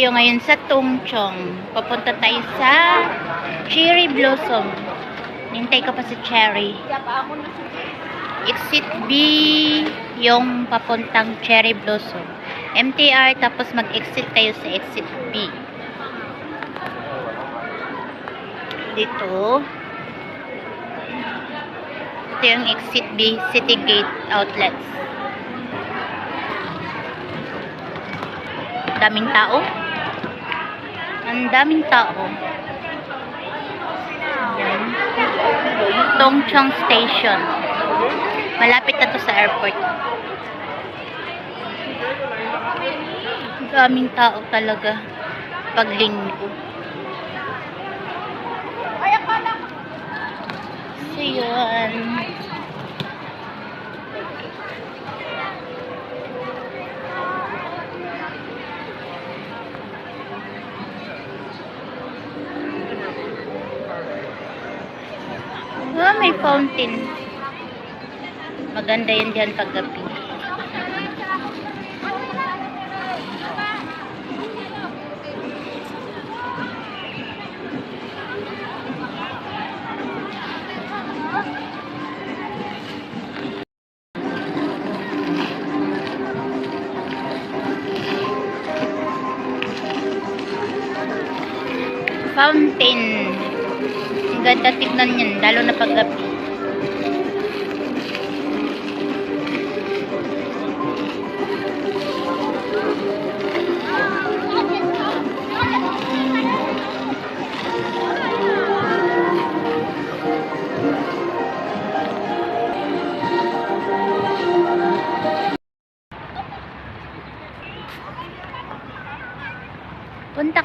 tayo ngayon sa Tungchong. Papunta tayo sa Cherry Blossom. Nintay ka pa si Cherry. Exit B yung papuntang Cherry Blossom. MTR tapos mag-exit tayo sa exit B. Dito. Ito yung exit B, City Gate Outlets. daming tao. Ang daming tao. Yan. Tongchong Station. Malapit na to sa airport. Ang daming tao talaga. Pag linggo. So, yun. Ah, may fountain. Maganda yun dyan pag gabi. Fountain. Ganda tignan yan, lalo na pag.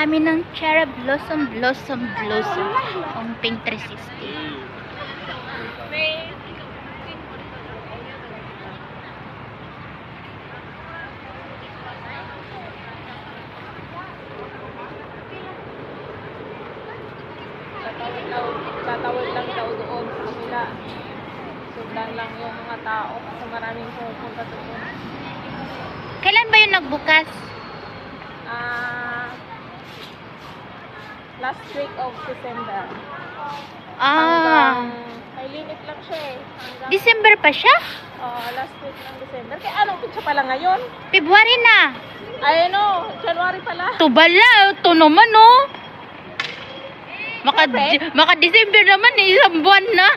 Kami ng Cherry Blossom, Blossom, Blossom. Ang Pink 360. Tatawid lang daw doon sa kabila. Sundan lang yung mga tao kasi maraming pumupunta doon. Kailan ba yun nagbukas? Ah, last week of December. Ah, Hanggang, may limit lang siya eh. Hanggang, December pa siya? oh, last week ng December. Kaya anong pitsa pala ngayon? February na. Ay ano, January pala. Tubala, ito naman oh. Maka, Siyempre. maka December naman eh, isang buwan na.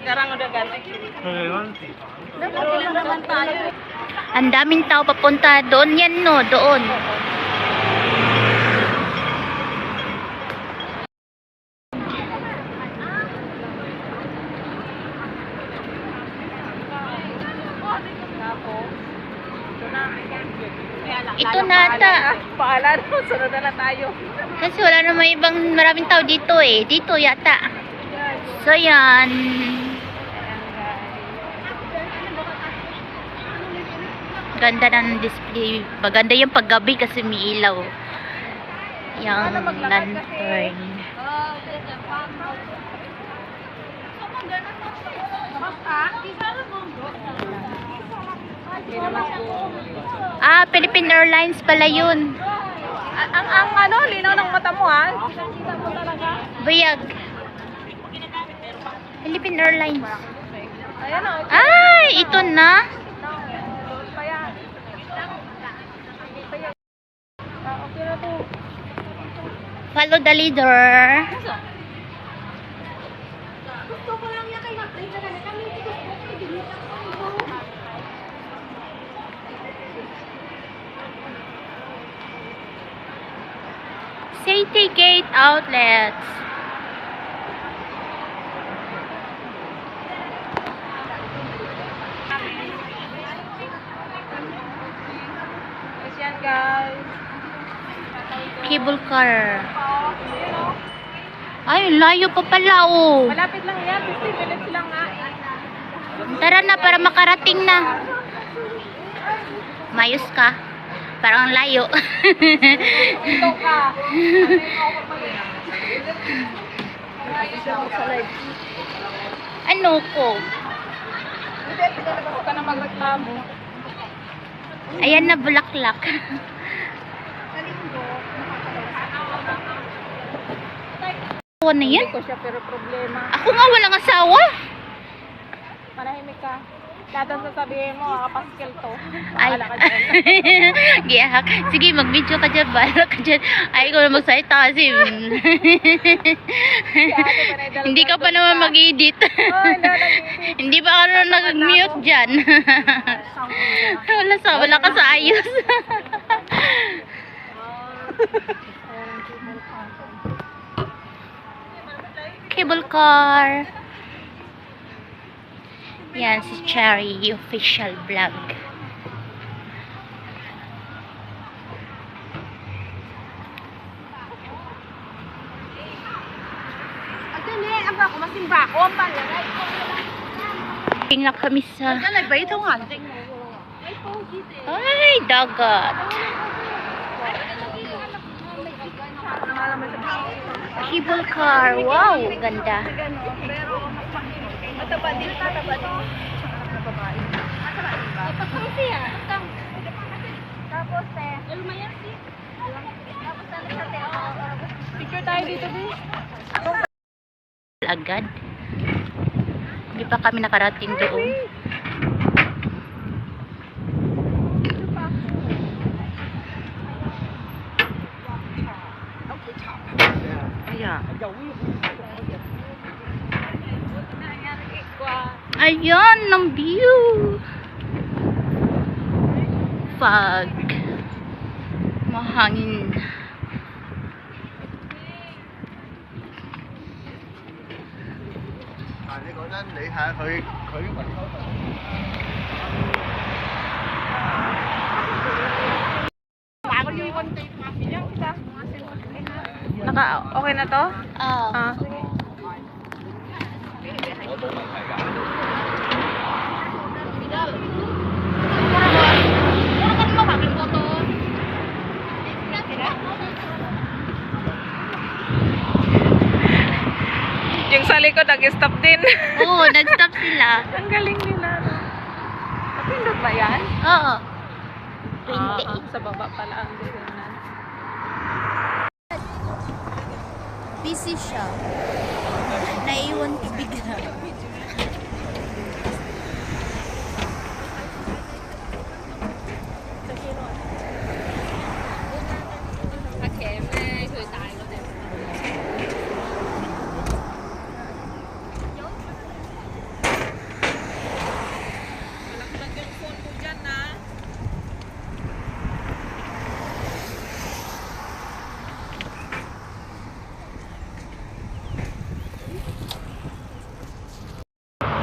Sekarang udah ganti. Ang daming tao papunta doon yan no, doon. Tapos, ito na. Ito na ata. Paalan mo, sunod na tayo. Kasi wala naman ibang maraming tao dito eh. Dito yata. So yan. Ganda ng display. Maganda yung paggabi kasi may ilaw. Yung lantern. Ah, Philippine Airlines pala yun. Ang, ang, ang ano, linaw ng mata mo ha. Talaga. Bayag. Philippine Airlines. Ayan o. Ay, ito na. Ah. Follow the leader. Gusto ko lang yan kay Matay na kami. Kami gusto ko City Gate Outlets. Cable car. Ay, layo pa pala oh. Malapit lang yan. 15 minutes lang nga. Tara na para makarating na. Mayos ka. Parang ang layo. Ito ka. ano ko? Ayan na, bulaklak. Ano na yan? Ako nga walang asawa. Manahimik ka. Lahat ang sasabihin mo, kakapaskil to. Ay, Bahala ka dyan. Giyahak. Sige, mag-video ka dyan. Bahala ka dyan. Ay, ikaw na magsalita kasi. ate na idalagan Hindi ka pa doon naman mag-edit. Oh, hindi ako nag-edit. Hindi pa ka naman nag-mute dyan. wala sa, wala ka sa ayos. Cable car. Yan, si Cherry official vlog. Tingnan kami sa... Ay, dagat. Cable car. Wow, ganda. Mataba din, mataba din. Tapos siya, Tapos eh. Lumayan si. Tapos ano siya, te, Picture tayo dito, din. Agad. Hindi pa kami nakarating doon. Ayan, ng view. Fog. Mahangin. Naka, okay na to? Oo. Uh, uh, Yung sa likod, nag-stop din. Oo, nag-stop sila. Ang galing nila. no? Napindot ba yan? Oo. Ah, 28. ah, sa baba pala ang direnan. Busy siya. Naiwan ko bigla.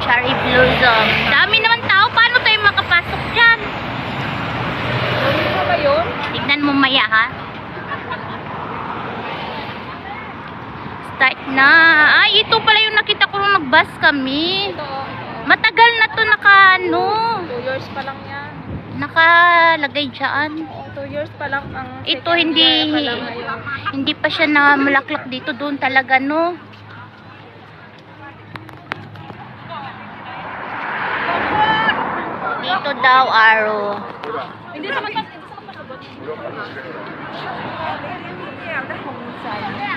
Cherry blossom. Dami naman tao. Paano tayo makapasok dyan? Ano ba yun? Tignan mo maya ha. Start na. Ay, ito pala yung nakita ko nung nag-bus kami. Ito, ito. Matagal na to naka ano. Two years pa lang yan. Nakalagay dyan. Two years pa lang ang Ito hindi pa hindi pa siya na mulaklak dito doon talaga no. Dito daw araw. Hindi sa mata.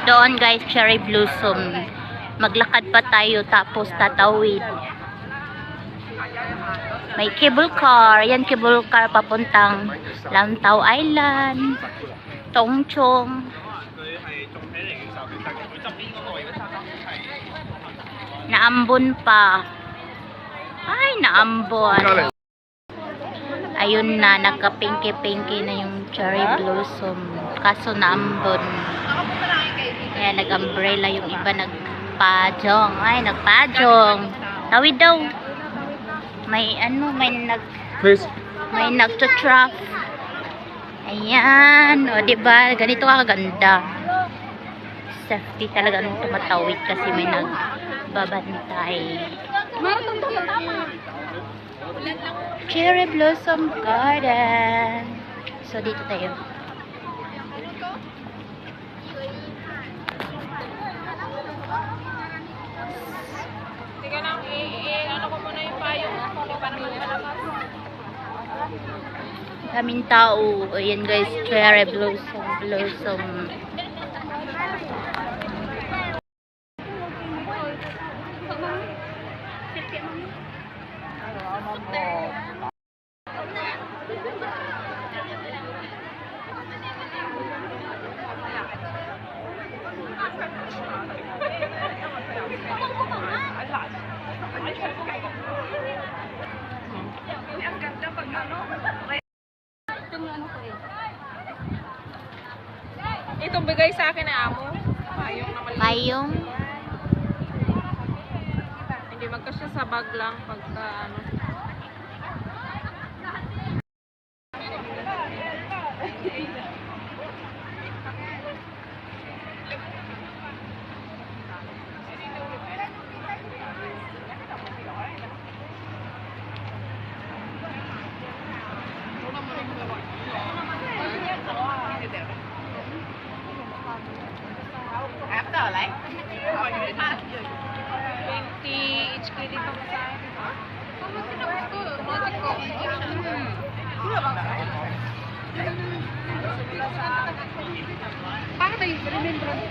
Doon guys, cherry blossom. Maglakad pa tayo tapos tatawid. May cable car. Yan cable car papuntang Lantau Island. Tongchong. Naambon pa. Ay, naambon. Ayun na, nagka-pinky-pinky na yung cherry blossom. Kaso naambon. Kaya nag-umbrella yung iba nagpajong. Ay, nagpajong. Tawid daw. May ano, may nag Please. may nagtutrap. Ayan. O, diba? Ganito ka kaganda. Safety talaga nung tumatawid kasi may nagbabantay. Cherry Blossom Garden. So, dito tayo. Sige lang, i- ano ko muna yung payo. Para malakas. Kaming tao. Ayan guys, cherry blossom, blossom. Bigay sa akin na amo. Payong naman. Payong. Hindi magkasya sa bag lang pagka ano. Twenty each kay dito mo sa akin. Paano ba yung remembrance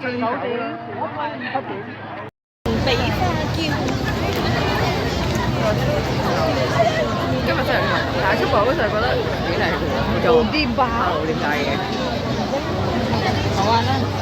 最好嘅，俾花椒。今日真係唔但係出國嗰陣覺得幾靚，做啲包點解嘅？好玩啦！